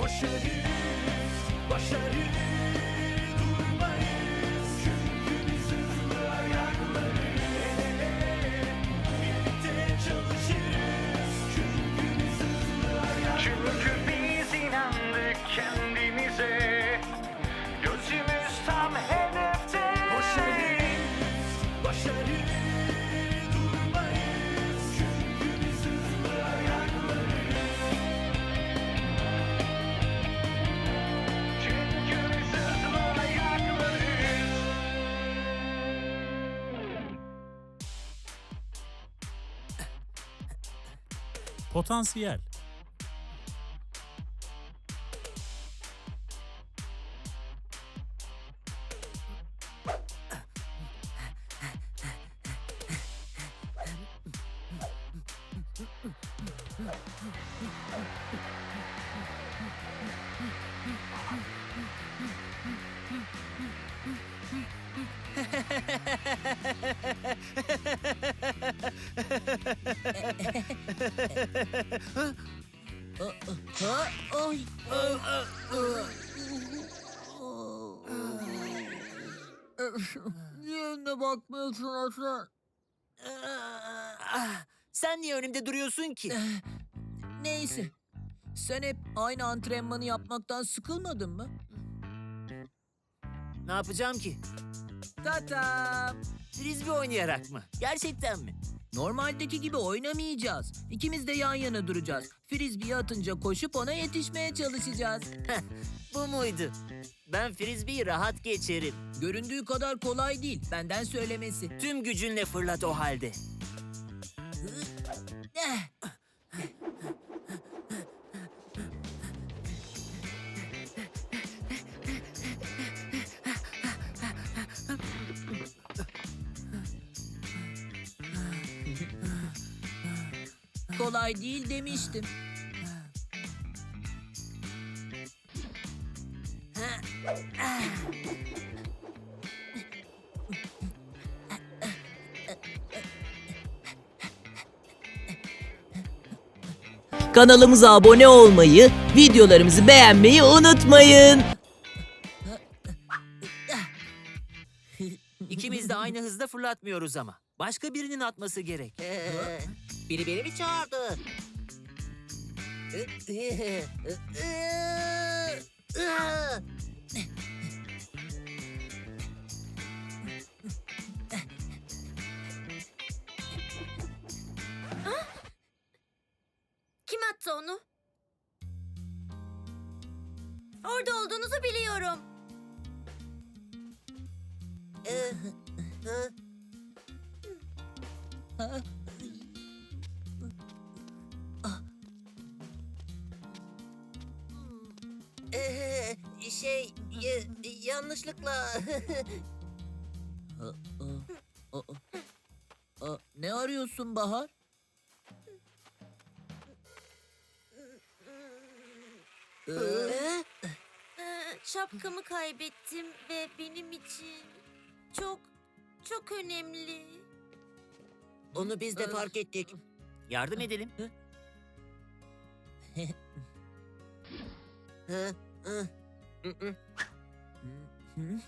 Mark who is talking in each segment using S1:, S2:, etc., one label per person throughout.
S1: Koşarız, başarı
S2: Potansiyel.
S3: Niye önüne bakmıyorsun?
S4: Ah, Sen niye önümde duruyorsun ki?
S3: Neyse. Sen hep aynı antrenmanı yapmaktan sıkılmadın mı?
S4: Ne yapacağım ki?
S3: Tatam.
S4: Frisbee oynayarak mı? Gerçekten mi?
S3: Normaldeki gibi oynamayacağız. İkimiz de yan yana duracağız. Frisbee'yi atınca koşup ona yetişmeye çalışacağız.
S4: Bu muydu? Ben frisbee'yi rahat geçerim.
S3: Göründüğü kadar kolay değil. Benden söylemesi.
S4: Tüm gücünle fırlat o halde.
S3: Kolay değil demiştim. Kanalımıza abone olmayı, videolarımızı beğenmeyi unutmayın.
S4: İkimiz de aynı hızda fırlatmıyoruz ama. Başka birinin atması gerek.
S5: Biri beni mi çağırdı?
S6: Onu? Orada olduğunuzu biliyorum.
S5: Ee, şey y- yanlışlıkla
S3: Aa, ne arıyorsun Bahar? Ee,
S5: Ee,
S6: Ee, şapkamı kaybettim ve benim için çok çok önemli.
S5: onu biz de fark ettik.
S4: Yardım edelim.
S5: Hı, hı, hı, hı.
S3: Hı?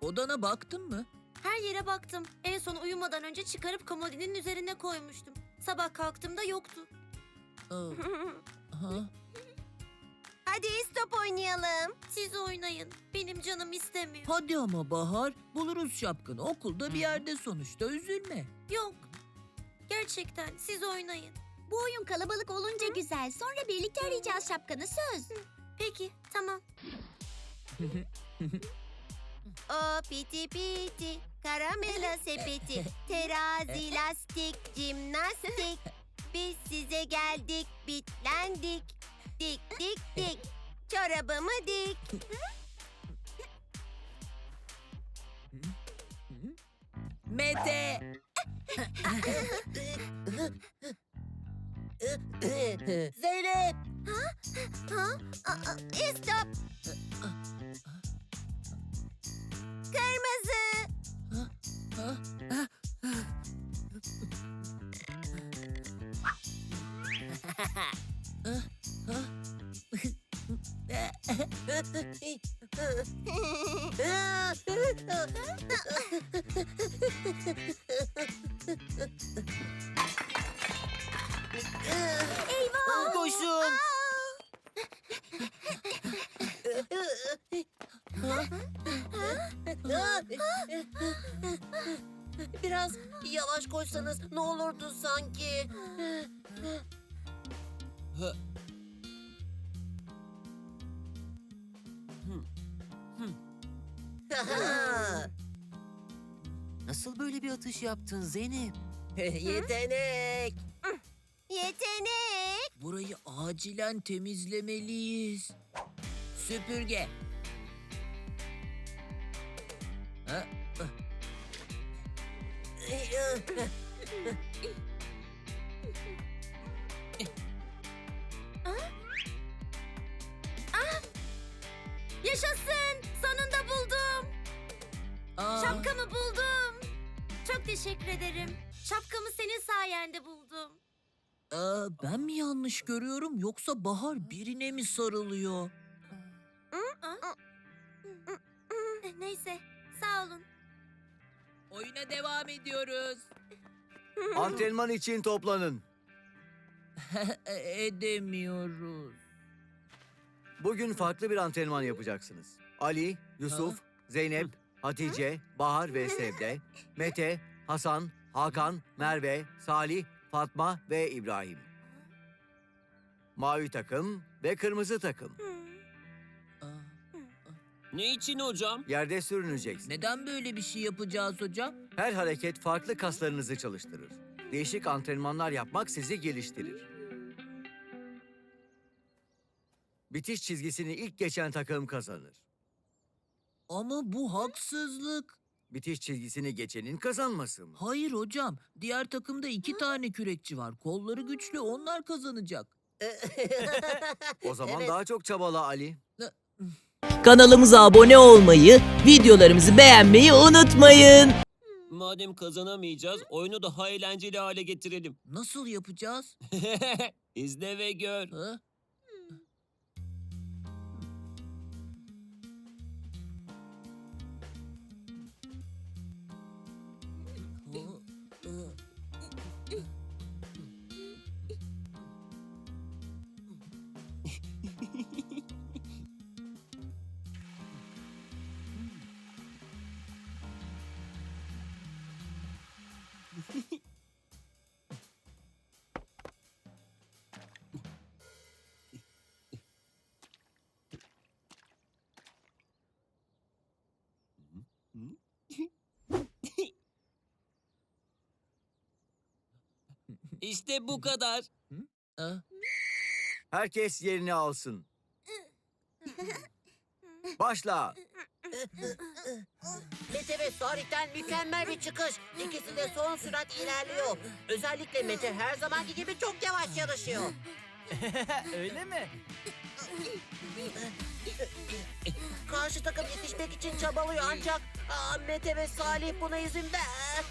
S3: Odana baktın mı?
S6: Her yere baktım. En son uyumadan önce çıkarıp komodinin üzerine koymuştum. Sabah kalktığımda yoktu.
S3: Aa, ha?
S6: Hadi stop oynayalım. Siz oynayın. Benim canım istemiyor.
S3: Hadi ama Bahar, buluruz şapkanı. Okulda bir yerde sonuçta üzülme.
S6: Yok. Gerçekten siz oynayın.
S7: Bu oyun kalabalık olunca güzel. Sonra birlikte arayacağız şapkanı söz.
S6: Peki tamam.
S7: O piti piti, karamela sepeti, terazi lastik, jimnastik. Biz size geldik, bitlendik. Dik dik dik, çorabımı dik.
S3: Mete!
S5: Zeynep!
S7: Ha? Aa, Stop. Kırmızı. Eyvah!
S4: Koşun.
S5: Biraz yavaş koşsanız ne olurdu sanki.
S4: Nasıl böyle bir atış yaptın Zeynep?
S5: Yetenek.
S7: Yetenek.
S3: Burayı acilen temizlemeliyiz. Süpürge.
S6: Yaşasın! Sonunda buldum.
S3: Aa,
S6: Şapkamı buldum. Çok teşekkür ederim. Şapkamı senin sayende buldum.
S3: aa, ben mi yanlış görüyorum yoksa Bahar birine mi sarılıyor? Ediyoruz.
S2: Antrenman için toplanın.
S3: Edemiyoruz.
S2: Bugün farklı bir antrenman yapacaksınız. Ali, Yusuf, Zeynep, Hatice, Bahar ve Sevde, Mete, Hasan, Hakan, Merve, Salih, Fatma ve İbrahim. Mavi takım ve kırmızı takım.
S8: Ne için hocam?
S2: Yerde sürüneceksiniz.
S3: neden böyle bir şey yapacağız hocam?
S2: Her hareket farklı kaslarınızı çalıştırır. Değişik antrenmanlar yapmak sizi geliştirir. Bitiş çizgisini ilk geçen takım kazanır.
S3: Ama bu haksızlık.
S2: Bitiş çizgisini geçenin kazanması mı?
S3: Hayır hocam. Diğer takımda iki tane kürekçi var. Kolları güçlü onlar kazanacak.
S2: O zaman daha çok çabala Ali.
S9: Kanalımıza abone olmayı, videolarımızı beğenmeyi unutmayın.
S8: Madem kazanamayacağız, oyunu daha eğlenceli hale getirelim.
S3: Nasıl yapacağız?
S8: İzle ve gör.
S3: Ha?
S8: İşte bu kadar.
S3: Ha?
S2: Herkes yerini alsın. Başla.
S5: Mete ve Salih'ten mükemmel bir çıkış. İkisi de son sürat ilerliyor. Özellikle Mete her zamanki gibi çok yavaş yarışıyor.
S4: Öyle mi?
S5: Karşı takım yetişmek için çabalıyor ancak aa, Mete ve Salih buna izin ver.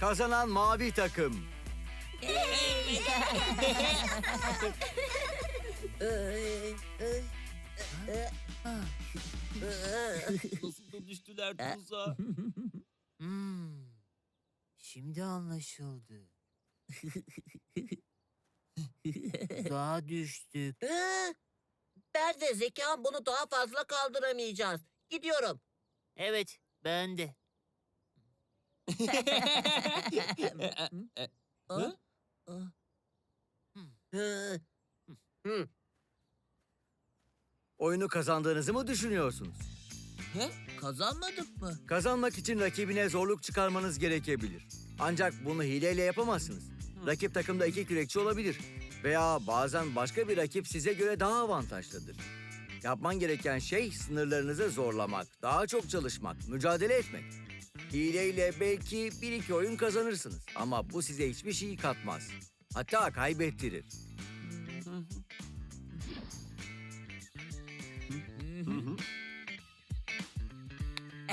S2: Kazanan mavi takım.
S8: Nasıl da düştüler tuzağa.
S4: Hmm. Şimdi anlaşıldı. Daha düştük.
S5: Ee, Ben de zekam bunu daha fazla kaldıramayacağız. Gidiyorum.
S4: Evet, ben de.
S5: Hı.
S2: Oyunu kazandığınızı mı düşünüyorsunuz?
S3: Kazanmadık mı?
S2: Kazanmak için rakibine zorluk çıkarmanız gerekebilir. Ancak bunu hileyle yapamazsınız. Rakip takımda iki kürekçi olabilir. Veya bazen başka bir rakip size göre daha avantajlıdır. Yapman gereken şey sınırlarınızı zorlamak, daha çok çalışmak, mücadele etmek. Hileyle belki bir iki oyun kazanırsınız. Ama bu size hiçbir şey katmaz. Hatta kaybettirir.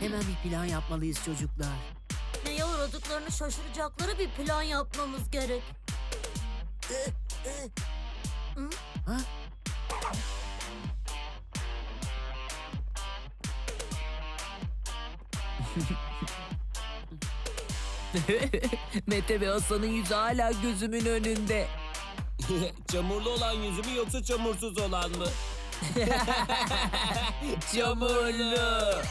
S4: Hemen bir plan yapmalıyız çocuklar.
S6: Neye uğradıklarını şaşıracakları bir plan yapmamız gerek.
S3: Mete ve Hasan'ın yüzü hala gözümün önünde.
S8: Çamurlu olan yüzü mü yoksa çamursuz olan mı?
S3: Çamurlu.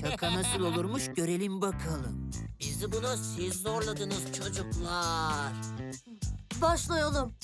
S4: Şaka nasıl olurmuş görelim bakalım.
S5: Bizi buna siz zorladınız çocuklar.
S6: Başlayalım.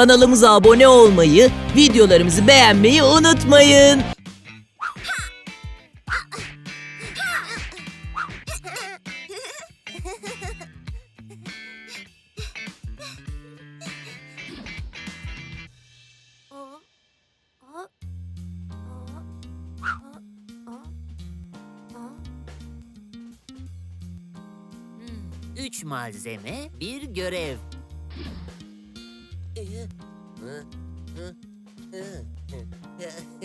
S9: Kanalımıza abone olmayı, videolarımızı beğenmeyi unutmayın.
S4: Üç malzeme, bir görev.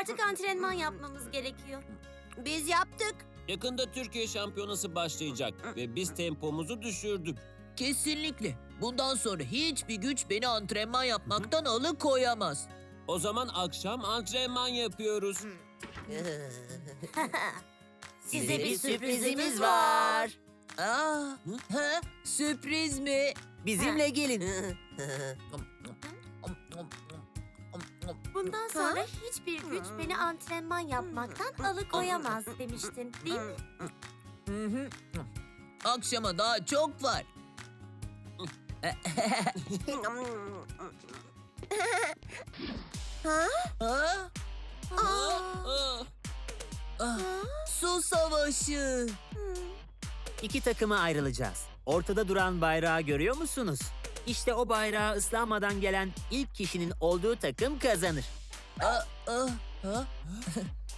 S6: Artık antrenman yapmamız gerekiyor. Biz yaptık.
S8: Yakında Türkiye şampiyonası başlayacak ve biz tempomuzu düşürdük.
S3: Kesinlikle. Bundan sonra hiçbir güç beni antrenman yapmaktan alıkoyamaz.
S8: O zaman akşam antrenman yapıyoruz.
S6: Size bir sürprizimiz var.
S3: Aa, ha? Sürpriz mi?
S4: Bizimle gelin.
S6: Bundan sonra hiçbir güç beni antrenman yapmaktan alıkoyamaz demiştin değil mi?
S3: Hı hı. Akşama daha çok var. ha?
S8: Aa,
S3: Ah, Su savaşı.
S4: İki takıma ayrılacağız. Ortada duran bayrağı görüyor musunuz? İşte o bayrağı ıslanmadan gelen ilk kişinin olduğu takım kazanır.
S3: Ha?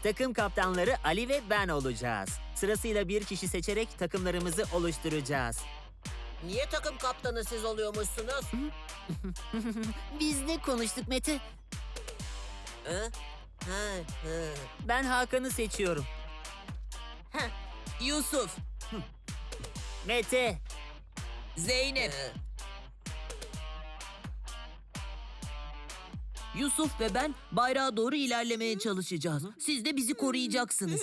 S4: Takım kaptanları Ali ve ben olacağız. Sırasıyla bir kişi seçerek takımlarımızı oluşturacağız.
S5: Niye takım kaptanı siz oluyormuşsunuz?
S4: Biz ne konuştuk Mete?
S5: Ha.
S4: Ben Hakan'ı seçiyorum.
S3: Yusuf,
S4: Mete,
S3: Zeynep,
S5: Hı.
S3: Yusuf ve ben bayrağa doğru ilerlemeye çalışacağız. Siz de bizi koruyacaksınız.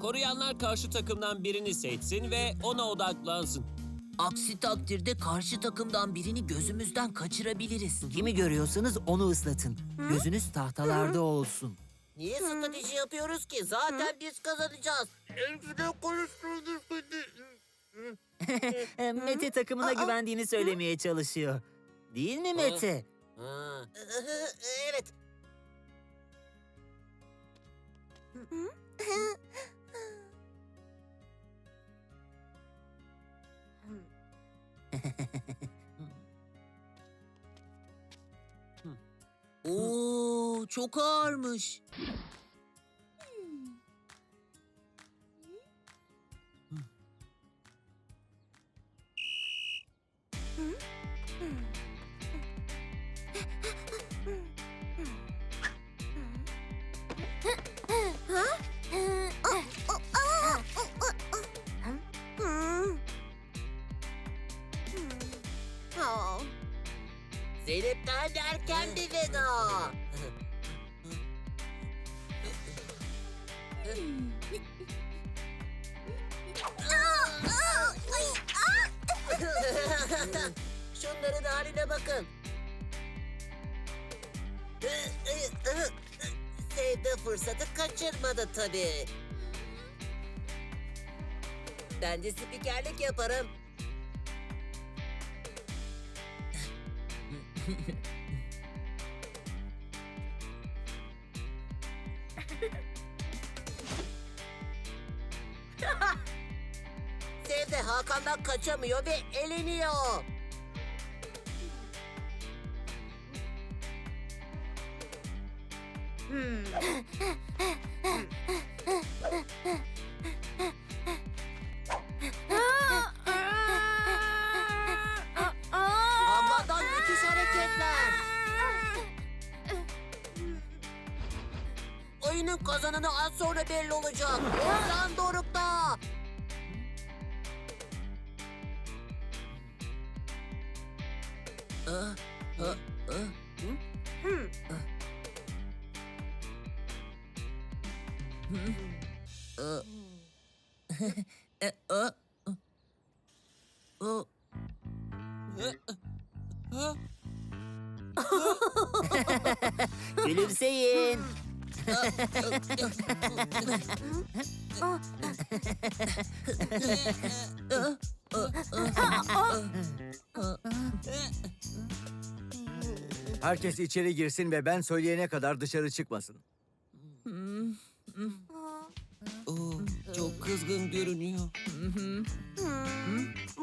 S8: Koruyanlar karşı takımdan birini seçsin ve ona odaklansın.
S3: Aksi takdirde karşı takımdan birini gözümüzden kaçırabiliriz.
S4: Kimi görüyorsanız onu ıslatın. Gözünüz tahtalarda olsun.
S5: Niye strateji yapıyoruz ki? Zaten biz kazanacağız. Elfine konuşturdu
S4: E, Mete takımına güvendiğini söylemeye çalışıyor. Değil mi Mete?
S5: Evet.
S3: Oo, çok ağırmış.
S5: Kaçırmadı tabii. Ben de spikerlik yaparım. Sevde Hakan'dan kaçamıyor ve eleniyor. Oyunun kazananı az sonra belli olacak. Ozan Doruk'ta.
S3: E,
S2: Herkes içeri girsin ve ben söyleyene kadar dışarı çıkmasın.
S8: Oo, çok kızgın görünüyor.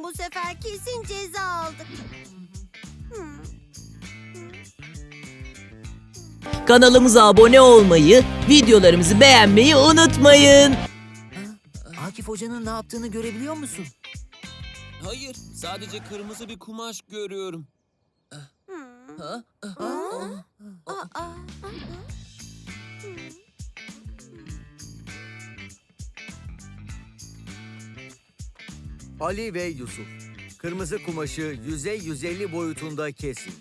S7: Bu sefer kesin ceza aldık.
S9: Kanalımıza abone olmayı, videolarımızı beğenmeyi unutmayın.
S4: Akif Hoca'nın ne yaptığını görebiliyor musun?
S8: Hayır, sadece kırmızı bir kumaş görüyorum.
S3: ha?
S2: Ali ve Yusuf. Kırmızı kumaşı yüzey 150 boyutunda kesin.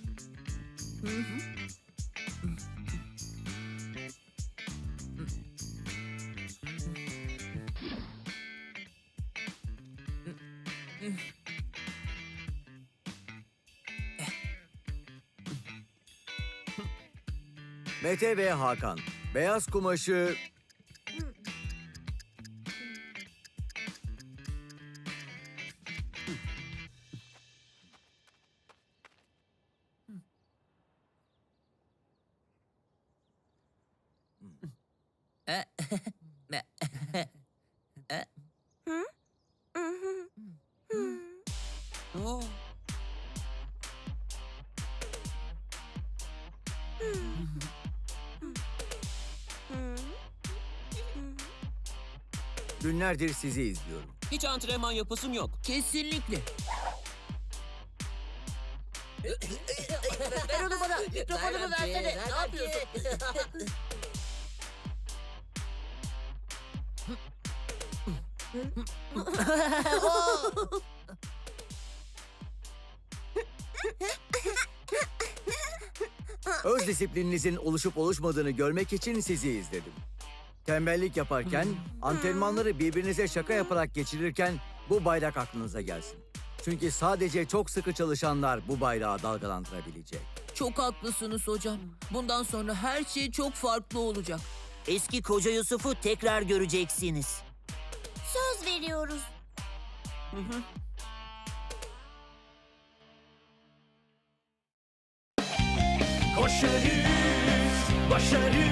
S2: Mete ve Hakan. Beyaz kumaşı günlerdir sizi izliyorum.
S8: hiç antrenman yapasım yok.
S3: Kesinlikle.
S5: Ver onu bana. Mikrofonumu versene. Ne yapıyorsun?
S2: Öz disiplininizin oluşup oluşmadığını görmek için sizi izledim. Tembellik yaparken, antrenmanları birbirinize şaka yaparak geçirirken bu bayrak aklınıza gelsin. Çünkü sadece çok sıkı çalışanlar bu bayrağı dalgalandırabilecek.
S3: Çok haklısınız hocam. Bundan sonra her şey çok farklı olacak.
S4: Eski koca Yusuf'u tekrar göreceksiniz.
S7: Söz veriyoruz.
S1: Koşarız, başarı